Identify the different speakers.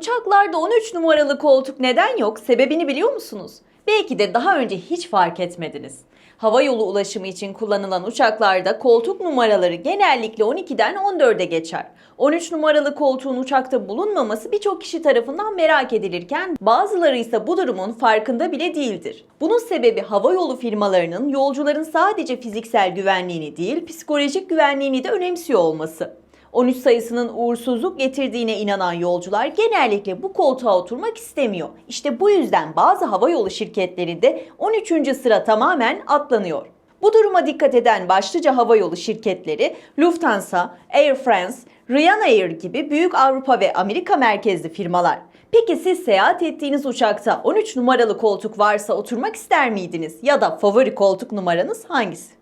Speaker 1: Uçaklarda 13 numaralı koltuk neden yok? Sebebini biliyor musunuz? Belki de daha önce hiç fark etmediniz. Hava yolu ulaşımı için kullanılan uçaklarda koltuk numaraları genellikle 12'den 14'e geçer. 13 numaralı koltuğun uçakta bulunmaması birçok kişi tarafından merak edilirken bazıları ise bu durumun farkında bile değildir. Bunun sebebi hava yolu firmalarının yolcuların sadece fiziksel güvenliğini değil psikolojik güvenliğini de önemsiyor olması. 13 sayısının uğursuzluk getirdiğine inanan yolcular genellikle bu koltuğa oturmak istemiyor. İşte bu yüzden bazı havayolu şirketlerinde 13. sıra tamamen atlanıyor. Bu duruma dikkat eden başlıca havayolu şirketleri Lufthansa, Air France, Ryanair gibi büyük Avrupa ve Amerika merkezli firmalar. Peki siz seyahat ettiğiniz uçakta 13 numaralı koltuk varsa oturmak ister miydiniz? Ya da favori koltuk numaranız hangisi?